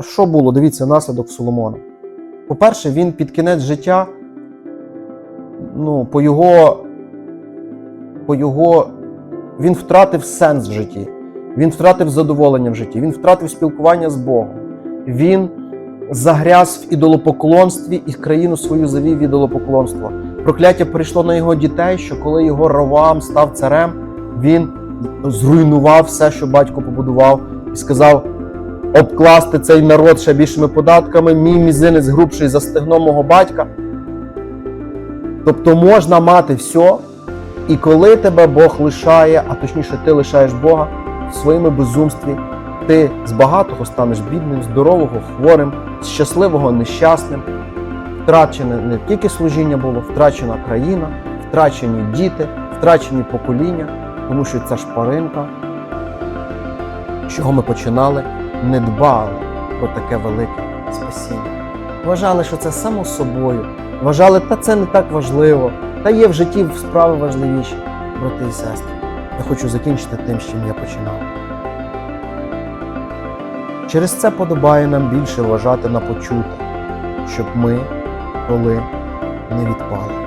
Що було? Дивіться, наслідок Соломона. По-перше, він під кінець життя, ну, по його, по його, він втратив сенс в житті, він втратив задоволення в житті, він втратив спілкування з Богом. Він загряз в ідолопоклонстві і країну свою завів в ідолопоклонство. Прокляття прийшло на його дітей, що коли його Равам став царем, він зруйнував все, що батько побудував, і сказав: обкласти цей народ ще більшими податками, мій мізинець грубший за стегном мого батька. Тобто можна мати все, і коли тебе Бог лишає, а точніше, ти лишаєш Бога в своєму безумстві, ти з багатого станеш бідним, здорового, хворим, щасливого нещасним. Втрачене не тільки служіння було, втрачена країна, втрачені діти, втрачені покоління, тому що ця шпаринка, з чого ми починали, не дбали про таке велике спасіння. Вважали, що це само собою. Вважали, та це не так важливо. Та є в житті справи важливіші, брати і сестри. Я хочу закінчити тим, з чим я починав. Через це подобає нам більше вважати на почуте, щоб ми, коли не відпали.